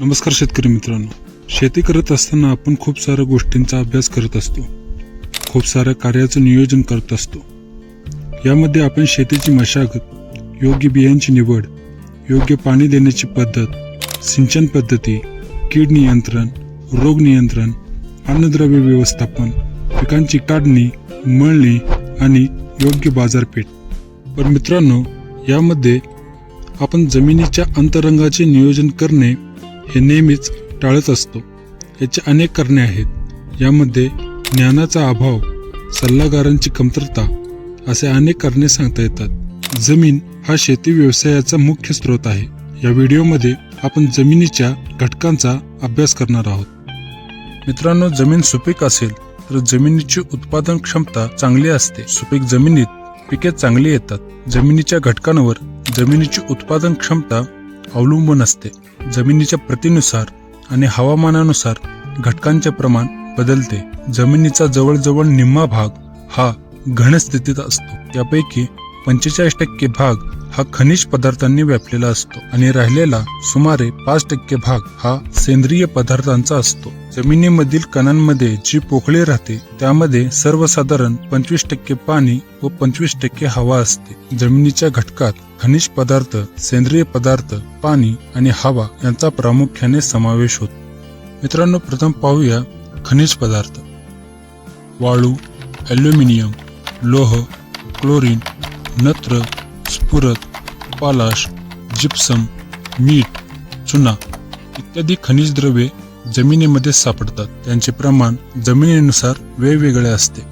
नमस्कार शेतकरी मित्रांनो. शेती करत असताना आपण खूप साऱ्या गोष्टींचा अभ्यास करत असतो. खूप साऱ्या कार्याचं नियोजन करत असतो. यामध्ये आपण शेतीची मशागत योग्य बियांची निवड योग्य पाणी देण्याची पद्धत सिंचन पद्धती कीड नियंत्रण रोग नियंत्रण अन्नद्रव्य व्यवस्थापन पिकांची काढणी मळणी आणि योग्य बाजारपेठ. पण मित्रांनो यामध्ये आपण जमिनीच्या अंतरंगाचे नियोजन करणे हे नेहमीच टाळत असतो. याचे अनेक कारणे आहेत. यामध्ये ज्ञानाचा अभाव सल्लागारांची कमतरता असे अनेक कारणे सांगता येतात. जमीन हा शेती व्यवसायाचा मुख्य स्रोत आहे. या व्हिडिओमध्ये आपण जमिनीच्या घटकांचा अभ्यास करणार आहोत. मित्रांनो जमीन सुपीक असेल तर जमिनीची उत्पादन क्षमता चांगली असते. सुपीक जमिनीत पिके चांगली येतात. जमिनीच्या घटकांवर जमिनीची उत्पादन क्षमता अवलंबून असते. जमिनीच्या प्रतीनुसार आणि हवामानानुसार घटकांचे प्रमाण बदलते. जमिनीचा जवळजवळ निम्मा भाग हा घन स्थितीत असतो. त्यापैकी पंचेचाळीस टक्के भाग हा खनिज पदार्थांनी व्यापलेला असतो आणि राहिलेला सुमारे पाच टक्के भाग हा सेंद्रिय पदार्थांचा असतो. जमिनीमधील कणांमध्ये जी पोकळी राहते त्यामध्ये सर्वसाधारण पंचवीस टक्के पाणी व पंचवीस टक्के हवा असते. जमिनीच्या घटकात खनिज पदार्थ सेंद्रिय पदार्थ पाणी आणि हवा यांचा प्रामुख्याने समावेश होतो. मित्रांनो प्रथम पाहूया खनिज पदार्थ. वाळू ॲल्युमिनियम लोह क्लोरीन नत्र स्फुरत पालाश जिप्सम मीठ चुना इत्यादी खनिज द्रव्ये जमिनीमध्ये सापडतात. त्यांचे प्रमाण जमिनीनुसार वेगवेगळे असते.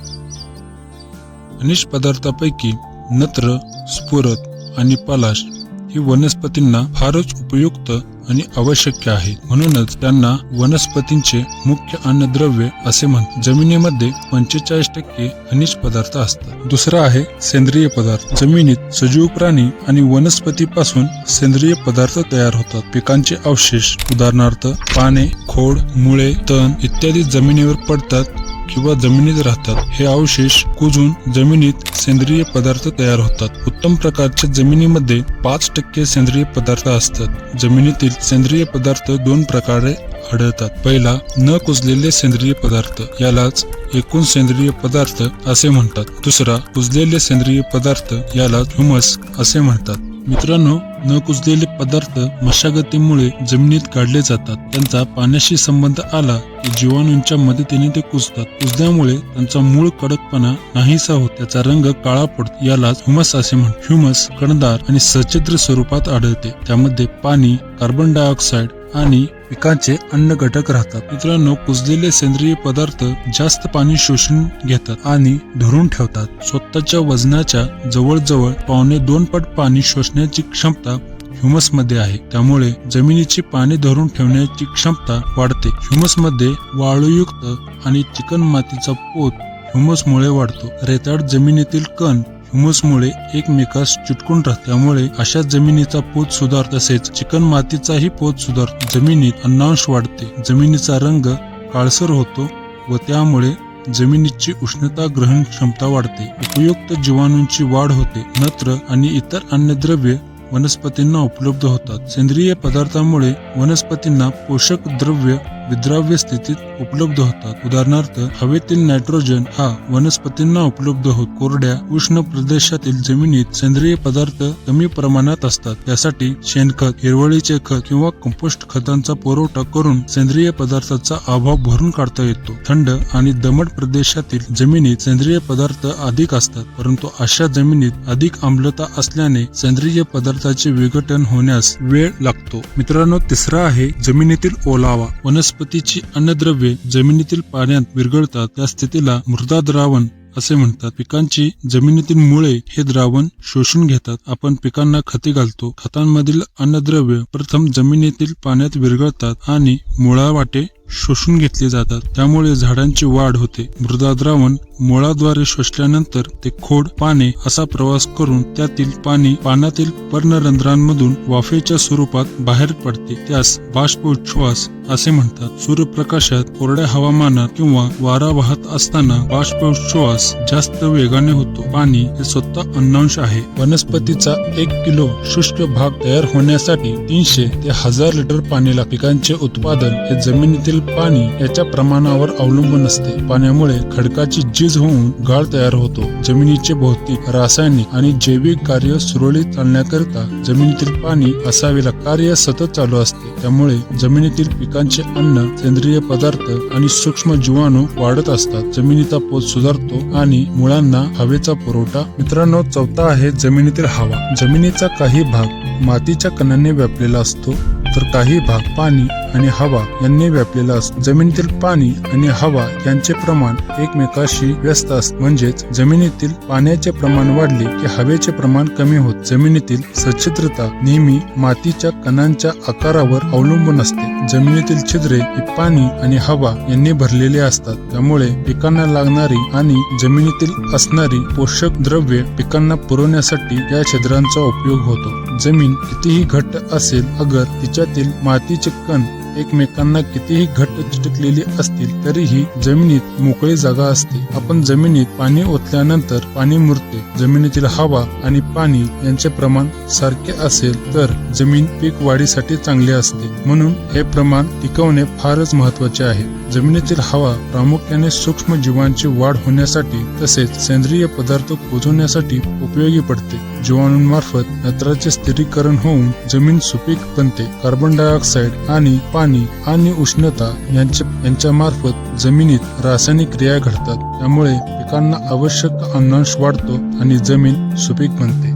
खनिज पदार्थापैकी नत्र स्फुरत आणि पलाश ही वनस्पतींना फारच उपयुक्त आणि आवश्यक आहे. म्हणूनच त्यांना वनस्पतींचे मुख्य अन्नद्रव्य असे म्हण जमिनीमध्ये पंचेचाळीस टक्के खनिज पदार्थ असतात. दुसरा आहे सेंद्रिय पदार्थ. जमिनीत सजीव प्राणी आणि वनस्पतीपासून सेंद्रिय पदार्थ तयार होतात. पिकांचे अवशेष उदाहरणार्थ पाने खोड मुळे तण इत्यादी जमिनीवर पडतात. किंवा जमिनीत राहतात. हे अवशेष कुजून जमिनीत सेंद्रिय पदार्थ तयार होतात. उत्तम प्रकारच्या जमिनीमध्ये पाच टक्के सेंद्रिय पदार्थ असतात. जमिनीतील सेंद्रिय पदार्थ दोन प्रकारे आढळतात. पहिला न कुजलेले सेंद्रिय पदार्थ. यालाच एकूण सेंद्रिय पदार्थ असे म्हणतात. दुसरा कुजलेले सेंद्रिय पदार्थ. यालाच ह्युमस असे म्हणतात. मित्रांनो न कुजलेले पदार्थ मशागतीमुळे जमिनीत काढले जातात. त्यांचा पाण्याशी संबंध आला की जीवाणूंच्या मदतीने ते कुजतात. कुजल्यामुळे त्यांचा मूळ कडकपणा नाहीसा होत. त्याचा रंग काळा पडतो यालाच ह्युमस असे म्हणतात. ह्युमस कणदार आणि सचित्र स्वरूपात आढळते. त्यामध्ये पाणी कार्बन डायऑक्साईड आणि पिकांचे अन्न घटक राहतात. मित्रांनो कुजलेले सेंद्रिय पदार्थ जास्त पाणी शोषून घेतात आणि धरून ठेवतात. स्वतःच्या वजनाच्या जवळजवळ पावणे दोन पट पाणी शोषण्याची क्षमता ह्युमसमध्ये आहे. त्यामुळे जमिनीची पाणी धरून ठेवण्याची क्षमता वाढते. ह्युमसमध्ये वाळूयुक्त आणि चिकन मातीचा पोत ह्युमसमुळे वाढतो. रेताड जमिनीतील कण ह्युमसमुळे एकमेकास चिटकून राहतात अशा जमिनीचा पोत सुधार तसेच चिकन मातीचाही पोत सुधार जमिनीत अन्नांश वाढते. जमिनीचा रंग काळसर होतो व त्यामुळे जमिनीची उष्णता ग्रहण क्षमता वाढते. उपयुक्त जीवाणूंची वाढ होते. नत्र आणि इतर अन्नद्रव्ये वनस्पतींना उपलब्ध होतात. सेंद्रिय पदार्थामुळे वनस्पतींना पोषक द्रव्य विद्राव्य स्थितीत उपलब्ध होतात. उदाहरणार्थ हवेतील नायट्रोजन हा वनस्पतींना उपलब्ध होत. कोरड्या उष्ण प्रदेशातील जमिनीत सेंद्रिय पदार्थ कमी प्रमाणात असतात. त्यासाठी शेणखत हिरवळीचे खत किंवा कंपोस्ट खतांचा पुरवठा करून सेंद्रिय पदार्थाचा अभाव भरून काढता येतो. थंड आणि दमट प्रदेशातील जमिनीत सेंद्रिय पदार्थ अधिक असतात परंतु अशा जमिनीत अधिक आम्लता असल्याने सेंद्रिय पदार्थाचे विघटन होण्यास वेळ लागतो. मित्रांनो तिसरा आहे जमिनीतील ओलावा. वनस्पती वनस्पतीची अन्नद्रव्ये जमिनीतील पाण्यात विरघळतात त्या स्थितीला मृदा द्रावण असे म्हणतात. पिकांची जमिनीतील मुळे हे द्रावण शोषून घेतात. आपण पिकांना खते घालतो. खतांमधील अन्नद्रव्य प्रथम जमिनीतील पाण्यात विरघळतात आणि मुळावाटे शोषून घेतले जातात. त्यामुळे झाडांची वाढ होते. मृदा द्रावण मुळाद्वारे शोषल्यानंतर ते खोड पाने असा प्रवास करून त्यातील पाणी पानातील पर्णरंध्रांमधून वाफेच्या स्वरूपात बाहेर पडते. त्यास बाष्पोच्छ्वास असे म्हणतात. सूर्यप्रकाशात कोरड्या हवामानात किंवा वारा वाहत असताना बाष्पोच्छ्वास जास्त वेगाने होतो. पाणी हे स्वतः अन्नांश आहे. वनस्पतीचा एक किलो शुष्क भाग तयार होण्यासाठी तीनशे ते हजार लिटर पाणी लागते पिकांचे उत्पादन हे जमिनीतील पाणी याच्या प्रमाणावर अवलंबून असते पाण्यामुळे खडकाची झीज होऊन गाळ तयार होतो. जमिनीचे भौतिक रासायनिक आणि जैविक कार्य सुरळीत चालण्याकरिता जमिनीतील पाणी असावे लागते कार्य सतत चालू असते. त्यामुळे जमिनीतील पिकांचे अन्न सेंद्रिय पदार्थ आणि सूक्ष्म जीवाणू वाढत असतात. जमिनीचा पोत सुधारतो आणि मुळांना हवेचा पुरवठा. मित्रांनो चौथा आहे जमिनीतील हवा. जमिनीचा काही भाग मातीच्या कणांनी व्यापलेला असतो. तर काही भाग पाणी आणि हवा यांनी व्यापलेला असतो जमिनीतील पाणी आणि हवा यांचे प्रमाण एकमेकाशी व्यस्त असते म्हणजेच जमिनीतील पाण्याचे प्रमाण वाढले की हवेचे प्रमाण कमी होत. जमिनीतील सच्छिद्रता नेहमी मातीच्या कणांच्या आकारावर अवलंबून असते. जमिनीतील छिद्रे ही पाणी आणि हवा यांनी भरलेले असतात. त्यामुळे पिकांना लागणारी आणि जमिनीतील असणारी पोषक द्रव्ये पिकांना पुरवण्यासाठी या छिद्रांचा उपयोग होतो. जमीन कितीही घट्ट असेल अगर तिच्या राज्यातील मातीचे कण एकमेकांना कितीही घट्ट चिटकलेली असतील तरीही जमिनीत मोकळी जागा असते. आपण जमिनीत पाणी ओतल्यानंतर पाणी मुरते. जमिनीतील हवा आणि पाणी यांचे प्रमाण सारखे असेल तर जमीन पीक वाढीसाठी चांगली असते. म्हणून हे प्रमाण टिकवणे फारच महत्त्वाचे आहे. जमिनीतील हवा प्रामुख्याने सूक्ष्म जीवांची वाढ होण्यासाठी तसेच सेंद्रिय पदार्थ पोचवण्यासाठी उपयोगी पडते. जीवाणूंमार्फत नत्राचे स्थिरीकरण होऊन जमीन सुपीक बनते. कार्बन डायऑक्साईड आणि पाणी आणि उष्णता यांच्या यांच्या मार्फत जमिनीत रासायनिक क्रिया घडतात. त्यामुळे पिकांना आवश्यक अन्नांश वाढतो आणि जमीन सुपीक बनते.